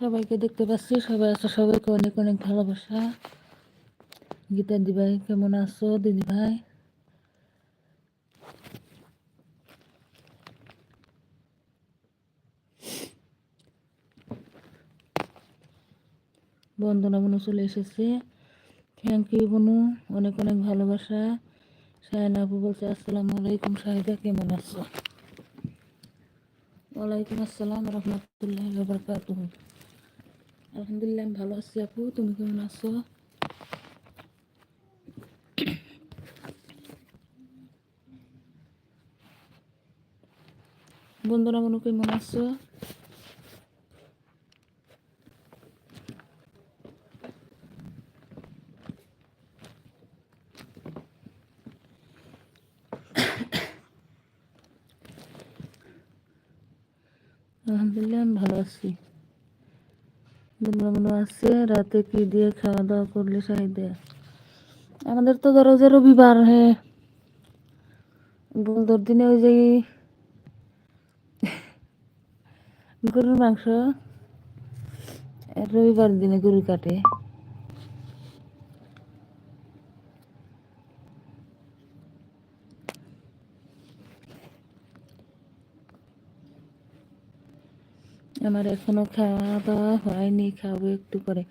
সবাইকে দেখতে পাচ্ছি। সবাই আছো, সবাইকে অনেক অনেক ভালোবাসা। গীতা দি ভাই, কেমন আছো? দিদি ভাই? বন্দনা বনু চলে এসেছে। থ্যাংক ইউ বনু, অনেক অনেক ভালোবাসা। শাহিনা আপু বলছে, আসসালামু আলাইকুম শাহিদা কেমন আছো? ওয়ালাইকুম আসসালাম রহমতুল্লাহ বরকাত আলহামদুলিল্লাহ, আমি ভালো আছি আপু। তুমি কেমন আছো? বন্ধুরা মনু কেমন আছো? আলহামদুলিল্লাহ, আমি ভালো আছি। আছে? রাতে কি দিয়ে খাওয়া দাওয়া করলে চাহিদা আমাদের তো ধরো যে রবিবার হে। বন্ধুর দিনে ওই যে গরুর মাংস। রবিবার দিনে গরু কাটে। আমার এখনও খাওয়া দাওয়া হয়নি, খাব একটু পরে।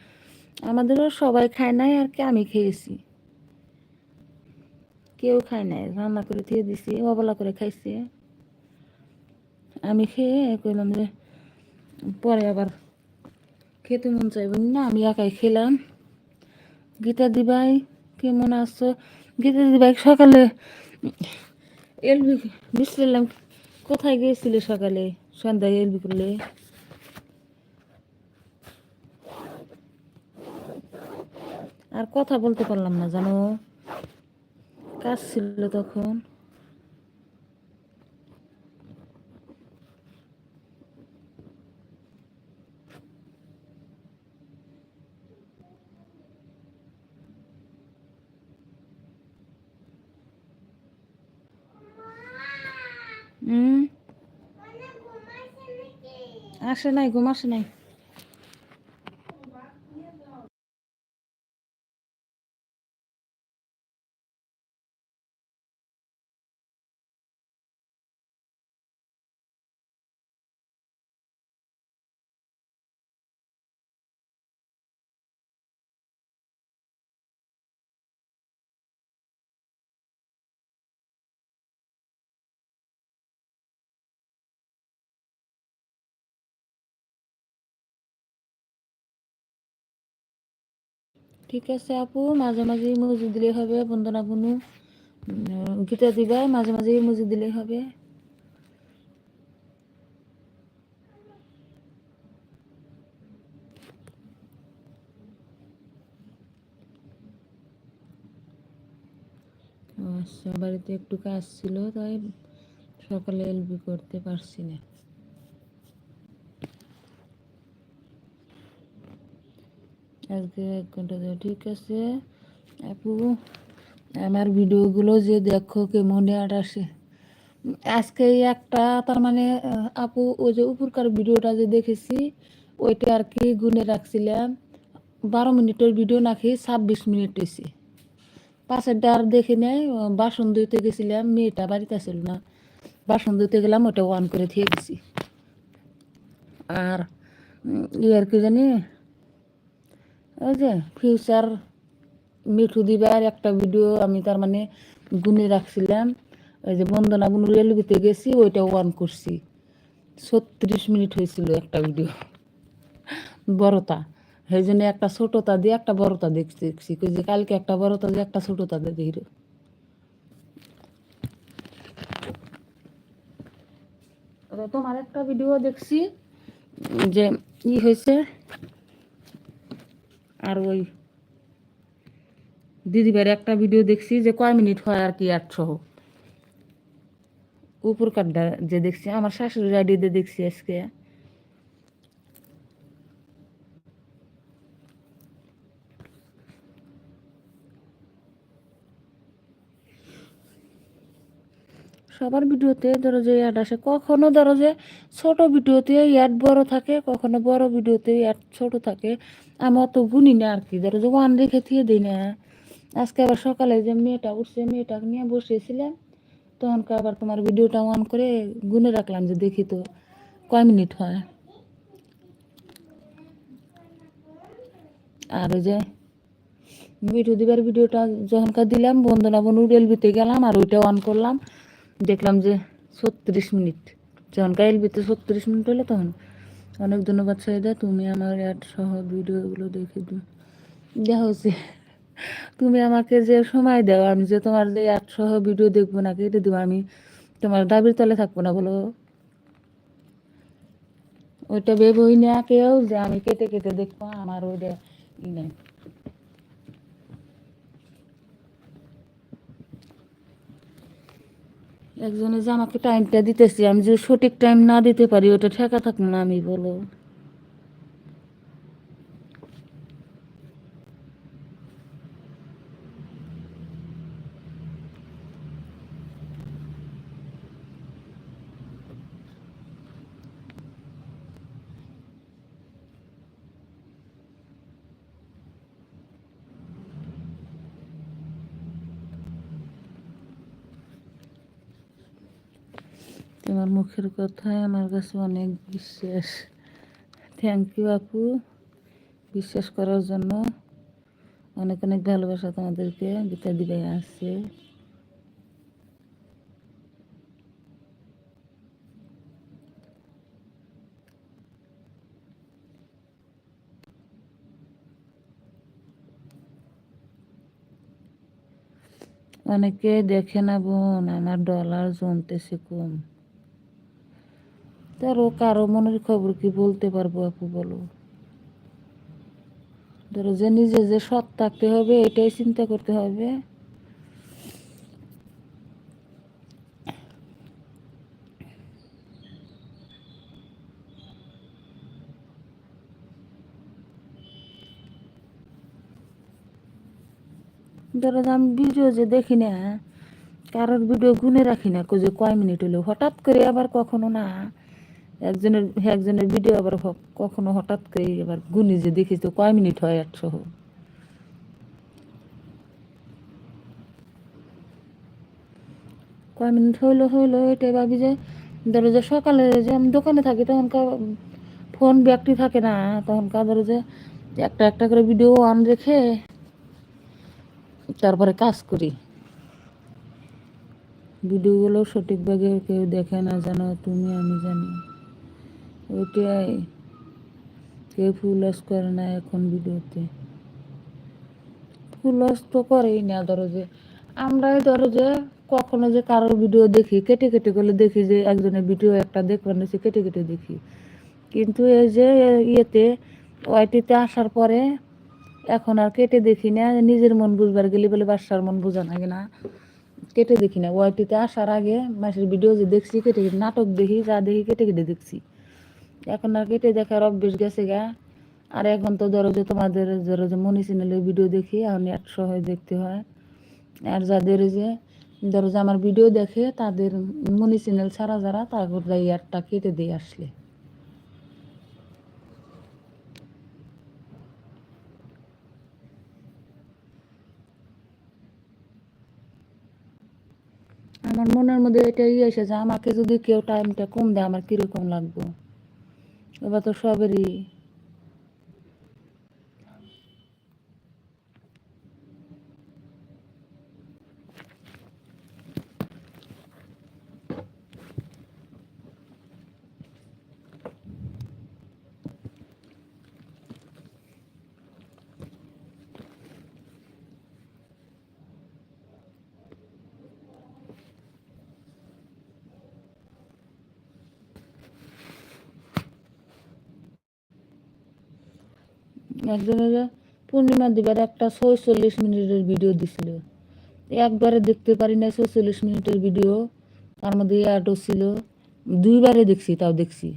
আমাদেরও সবাই খায় নাই আর কি, আমি খেয়েছি। কেউ খায় নাই, রান্না করে দিয়ে দিছি, অবলা করে খাইছে। আমি খেয়ে কইলাম যে, পরে আবার খেতে মন চাইব না, আমি একাই খেলাম। গীতা দিবাই, কেমন আছো? গীতা দিবাই সকালে, এলবি বিসলাম কোথায় গিয়েছিলে সকালে? সন্ধ্যায় এলবি করলে? আর কথা বলতে পারলাম না জানো? কাজ ছিল তখন। আসে নাই ঘুম আসে নাই। ঠিক আছে আপু মাঝে মাঝে মজুদ দিলে হবে বন্দনা বনু। গীতা দিবা মাঝে মাঝে মজুদ দিলে হবে। আচ্ছা বাড়িতে একটু কাজ ছিল, তাই সকালে এলবি করতে পারছি না। আজকে এক ঘণ্টা দেওয়া ঠিক আছে? আপু, আমার ভিডিওগুলো যে দেখো কেমন আর আসে। আজকে একটা, তার মানে আপু, ওই যে উপরকার ভিডিওটা যে দেখেছি, ওইটা আর কি গুনে রাখছিলাম। বারো মিনিটের ভিডিও নাকি ছাব্বিশ মিনিট হয়েছে পাশেরটা আর দেখে নেই বাসন ধুইতে গেছিলাম, মেয়েটা বাড়িতে আসছিল না। বাসন ধুইতে গেলাম ওটা অন করে দিয়ে গেছি আর ইয়ার কি জানি ওই যে ফিউচার মিঠু দিবার একটা ভিডিও আমি তার মানে গুনে রাখছিলাম। ওই যে বন্দনা গুনু রেলবিতে গেছি ওইটা ওয়ান করছি। ছত্রিশ মিনিট হয়েছিল একটা ভিডিও বড়তা। সেই জন্য একটা ছোটতা দিয়ে একটা বড়তা দেখছি দেখছি। যে কালকে একটা বড়তা দিয়ে একটা ছোটতা দিয়ে দেখি তোমার একটা ভিডিও দেখছি, যে ই হয়েছে আর ওই দিদিবার একটা ভিডিও দেখছি যে কয় মিনিট হয় আর কি আটশো। উপর কাটটা যে দেখছি, আমার শাশুড়ি আইডিতে দেখছি আজকে। সবার ভিডিওতে ধরো যে অ্যাড আসে, কখনো ধরো যে ছোট ভিডিওতে অ্যাড বড় থাকে, কখনো বড় ভিডিওতে অ্যাড ছোট থাকে। আমি অত গুনি না আর কি ধরো যে ওয়ান রেখে থিয়ে দিই না। আজকে আবার সকালে যে মেয়েটা উঠছে মেয়েটাকে নিয়ে বসেছিলাম তখন আবার তোমার ভিডিওটা অন করে গুনে রাখলাম যে দেখি তো কয় মিনিট হয়। আর যে ভিডিও দিবার ভিডিওটা যখনকার দিলাম বন্ধু বন্দনা বনু এলবিতে গেলাম আর ওইটা অন করলাম। দেখলাম যে ছত্রিশ মিনিট। যখনকার এলবিতে ছত্রিশ মিনিট হলো তখন অনেক ধন্যবাদ সাইদা তুমি আমার অ্যাড সহ ভিডিওগুলো দেখে দেখা হচ্ছে তুমি আমাকে যে সময় দাও, আমি যে তোমার যে অ্যাড সহ ভিডিও দেখব না কেটে দেবো, আমি তোমার দাবির তলে থাকব না বলো। ওইটা ভেবই না কেউ যে আমি কেটে কেটে দেখব, আমার ওইটা ই নাই। একজনে যে আমাকে টাইমটা দিতেছি, আমি যদি সঠিক টাইম না দিতে পারি, ওটা ঠেকা থাকব না আমি বলো তোমার মুখের কথায় আমার কাছে অনেক বিশ্বাস। থ্যাংক ইউ আপু। বিশ্বাস করার জন্য অনেক অনেক ভালোবাসা তোমাদেরকে গীতা দিবে আছে। অনেকে দেখে না বোন, আমার ডলার জমতেছে কম। তারও কারও মনের খবর কি বলতে পারব আপু, বলো। ধরো যে নিজে যে সৎ থাকতে হবে, এটাই চিন্তা করতে হবে। ধরো আমি ভিডিও যে দেখি না, কারোর ভিডিও গুনে রাখি না যে কয় মিনিট হলো? হঠাৎ করে আবার কখনো না একজনের একজনের ভিডিও আবার হ- কখনো হঠাৎ করে আবার গুনি যে দেখি তো কয় মিনিট হয় একশো? কয় মিনিট হইল হইল, এটাই ভাবি যে, ধরো যে সকালে যে আমি দোকানে থাকি তখনকার ফোন ব্যাগটি থাকে না তখনকার ধরো যে একটা একটা করে ভিডিও অন রেখে তারপরে কাজ করি। ভিডিওগুলো সঠিকভাবে কেউ দেখে না জানো, তুমি, আমি জানি। ওইটাই কেউ ওয়াশ করে না এখন ভিডিওতে ফুল ওয়াশ তো করেই না ধরো যে, আমরাই ধরো যে কখনো যে কারোর ভিডিও দেখি, কেটে কেটে করলে দেখি যে একজনের ভিডিও একটা দেখবার নিয়েছে কেটে কেটে দেখি। কিন্তু এই যে ইয়েতে, ওয়াইটিতে আসার পরে এখন আর কেটে দেখি না, নিজের মন বুঝবার গেলে বলে বাসার মন বোঝা লাগে না। কেটে দেখি না, ওয়াইটিতে আসার আগে মাসের ভিডিও যে দেখছি, কেটে কেটে নাটক দেখি, যা দেখি, কেটে কেটে দেখছি। এখন আর কেটে দেখার অভ্যেস গেছে গা। আর এখন তো ধরো যে তোমাদের ধরো যে মনি চ্যানেলের ভিডিও দেখি, এখন একশো হয়ে দেখতে হয়। আর যাদের যে ধরো যে আমার ভিডিও দেখে, তাদের মনি চ্যানেল ছাড়া যারা তারপর যাই একটা কেটে দিয়ে আসলে। আমার মনের মধ্যে এটাই এসেছে আমাকে যদি কেউ টাইমটা কম দেয়, আমার কীরকম লাগবে? এবার তো সবেরই একজনের পূর্ণিমা দিবার একটা ছয়চল্লিশ মিনিটের ভিডিও দিছিল। একবারে দেখতে পারি না ছয়চল্লিশ মিনিটের ভিডিও। তার মধ্যে অ্যাডও ছিল। দুইবারে দেখছি, তাও দেখছি।